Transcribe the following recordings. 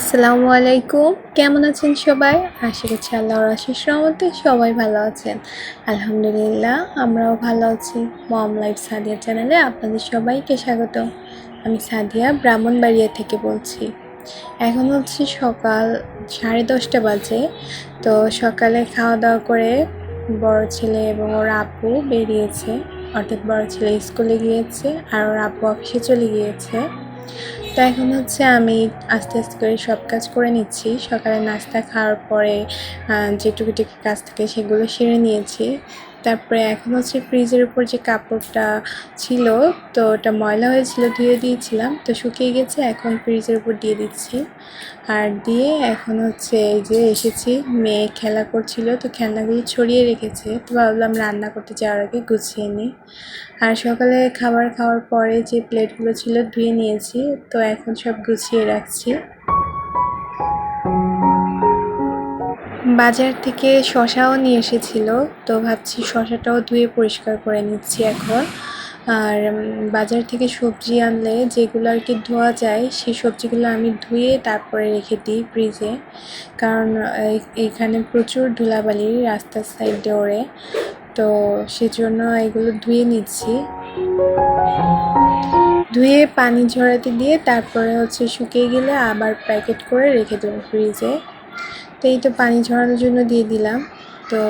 আসসালামু আলাইকুম। কেমন আছেন সবাই? আশা করছি আল্লাহর আশিস রহমতে সবাই ভালো আছেন। আলহামদুলিল্লাহ, আমরাও ভালো আছি। মম লাইফ সাদিয়া চ্যানেলে আপনাদের সবাইকে স্বাগত। আমি সাদিয়া, ব্রাহ্মণবাড়িয়া থেকে বলছি। এখন হচ্ছে সকাল সাড়ে দশটা বাজে। তো সকালে খাওয়া দাওয়া করে বড় ছেলে এবং ওর আপু বেরিয়েছে। অর্থাৎ বড় ছেলে স্কুলে গিয়েছে আর ওর আপু অফিসে চলে গিয়েছে। তো এখন হচ্ছে আমি আস্তে আস্তে করে সব কাজ করে নিচ্ছি। সকালে নাস্তা খাওয়ার পরে যে টুকিটুকি কাজ থাকে সেগুলো সেরে নিয়েছি। তারপরে এখন হচ্ছে ফ্রিজের উপর যে কাপড়টা ছিল, তো ওটা ময়লা হয়েছিল, ধুয়ে দিয়েছিলাম। তো শুকিয়ে গেছে, এখন ফ্রিজের উপর দিয়ে দিচ্ছি। আর দিয়ে এখন হচ্ছে এই যে এসেছি, মেয়ে খেলা করছিল, তো খেলনাগুলো ছড়িয়ে রেখেছে। তো ভাবলাম রান্না করতে যাওয়ার আগে গুছিয়ে নিই। আর সকালে খাবার খাওয়ার পরে যে প্লেটগুলো ছিল ধুয়ে নিয়েছি, তো এখন সব গুছিয়ে রাখছি। বাজার থেকে শশাও নিয়ে এসেছিল, তো ভাবছি শশাটাও ধুয়ে পরিষ্কার করে নিচ্ছি এখন। আর বাজার থেকে সবজি আনলে যেগুলো আর কি ধোয়া যায়, সেই সবজিগুলো আমি ধুয়ে তারপরে রেখে দিই ফ্রিজে কারণ এখানে প্রচুর ধুলাবালি রাস্তার সাইডে ওড়ে, তো সেজন্য এগুলো ধুয়ে নিচ্ছি। ধুয়ে পানি ঝরাতে দিয়ে তারপরে হচ্ছে শুকিয়ে গেলে আবার প্যাকেট করে রেখে দেবো ফ্রিজে তো এই তো পানি ঝরানোর জন্য দিয়ে দিলাম। তো,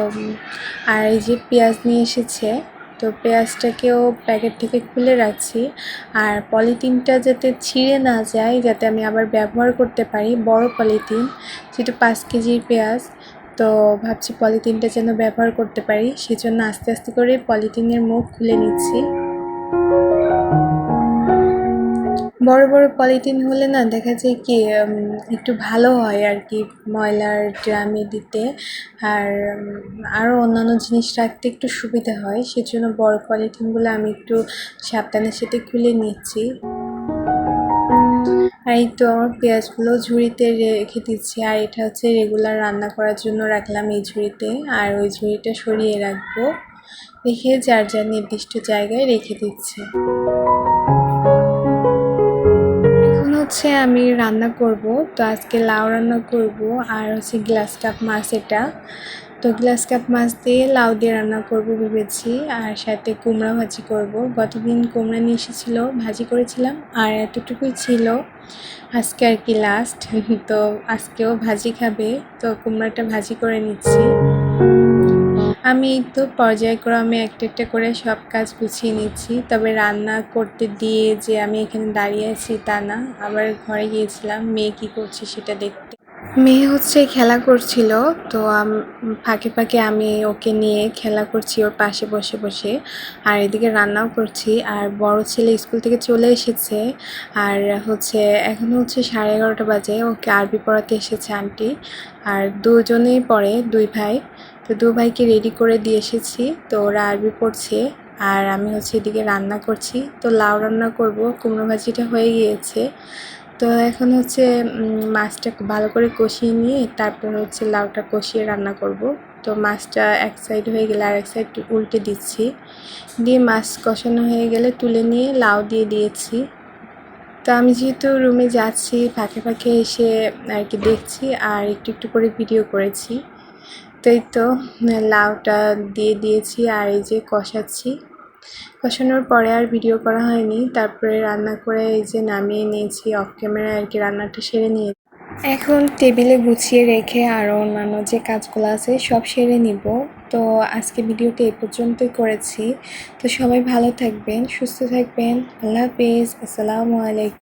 আর এই যে পেঁয়াজ নিয়ে এসেছে, তো পেঁয়াজটাকেও প্যাকেট থেকে খুলে রাখছি। আর পলিথিনটা যাতে ছিঁড়ে না যায়, যাতে আমি আবার ব্যবহার করতে পারি, বড় পলিথিন, যেহেতু পাঁচ কেজির পেঁয়াজ, তো ভাবছি পলিথিনটা যেন ব্যবহার করতে পারি। সেজন্য আস্তে আস্তে করে পলিথিনের মুখ খুলে নিচ্ছি। বড় বড় পলিথিন হলে না দেখা যায় কি একটু ভালো হয় আর কি ময়লার ড্রামে দিতে। আর আরও অন্যান্য জিনিস রাখতে একটু সুবিধা হয়। সেজন্য বড় পলিথিনগুলো আমি একটু সাবধানের সাথে খুলে নিচ্ছি। আর এই তো আমার পেঁয়াজগুলো ঝুড়িতে রেখে দিচ্ছি। আর এটা হচ্ছে রেগুলার রান্না করার জন্য রাখলাম এই ঝুড়িতে। আর ওই ঝুড়িটা সরিয়ে রাখব। রেখে যার যার নির্দিষ্ট জায়গায় রেখে দিচ্ছি। হচ্ছে আমি রান্না করব। তো আজকে লাউ রান্না করব আর হচ্ছে গ্লাস কাপ মাছ এটা। তো গ্লাস কাপ মাছ দিয়ে লাউ দিয়ে রান্না করব ভেবেছি আর সাথে কুমড়া ভাজি করব। গতদিন কুমড়া নিয়ে এসেছিল, ভাজি করেছিলাম আর এতটুকুই ছিল। আজকে আর কি লাস্ট তো আজকেও ভাজি খাবে। তো কুমড়াটা ভাজি করে নিচ্ছি। আমি তো পর্যায়ক্রমে একটা একটা করে সব কাজ গুছিয়ে নিচ্ছি, তবে রান্না করতে দিয়ে যে আমি এখানে দাঁড়িয়ে আছি তা না। আবার ঘরে গিয়েছিলাম, মেয়ে কী করছে সেটা দেখতে। মেয়ে হচ্ছে খেলা করছিল, তো ফাঁকে ফাঁকে আমি ওকে নিয়ে খেলা করছি ওর পাশে বসে বসে। আর এদিকে রান্নাও করছি, আর বড় ছেলে স্কুল থেকে চলে এসেছে। আর হচ্ছে, এখন হচ্ছে সাড়ে এগারোটা বাজে, ওকে আরবি পড়াতে এসেছে আন্টি। আর দুজনেই পড়ে, দুই ভাই। তো দু ভাইকে রেডি করে দিয়ে এসেছি। তো ওরা আরবি পড়ছে আর আমি হচ্ছে এদিকে রান্না করছি। তো লাউ রান্না করব, কুমড়ো ভাজিটা হয়ে গিয়েছে। তো এখন হচ্ছে মাছটা ভালো করে কষিয়ে নিয়ে তারপর হচ্ছে লাউটা কষিয়ে রান্না করব। তো মাছটা এক সাইড হয়ে গেলে আর এক সাইড উল্টে দিচ্ছি। দিয়ে মাছ কষানো হয়ে গেলে তুলে নিয়ে লাউ দিয়ে দিয়েছি। তো আমি যেহেতু রুমে যাচ্ছি, ফাঁকে ফাঁকে এসে আর কি দেখছি আর একটু একটু করে ভিডিও করেছি। এই তো, লাউটা দিয়ে দিয়েছি আর এই যে কষাচ্ছি। কষানোর পরে আর ভিডিও করা হয়নি, তারপরে রান্না করে এই যে নামিয়ে নিয়েছি অফ ক্যামেরায় আর কি, রান্নাটা সেরে নিয়ে। এখন টেবিলে গুছিয়ে রেখে আরও অন্যান্য যে কাজগুলো আছে সব সেরে নিব। তো আজকে ভিডিওটা এ পর্যন্তই করেছি। তো সবাই ভালো থাকবেন, সুস্থ থাকবেন। আল্লাহ হাফিজ, আসসালামু আলাইকুম।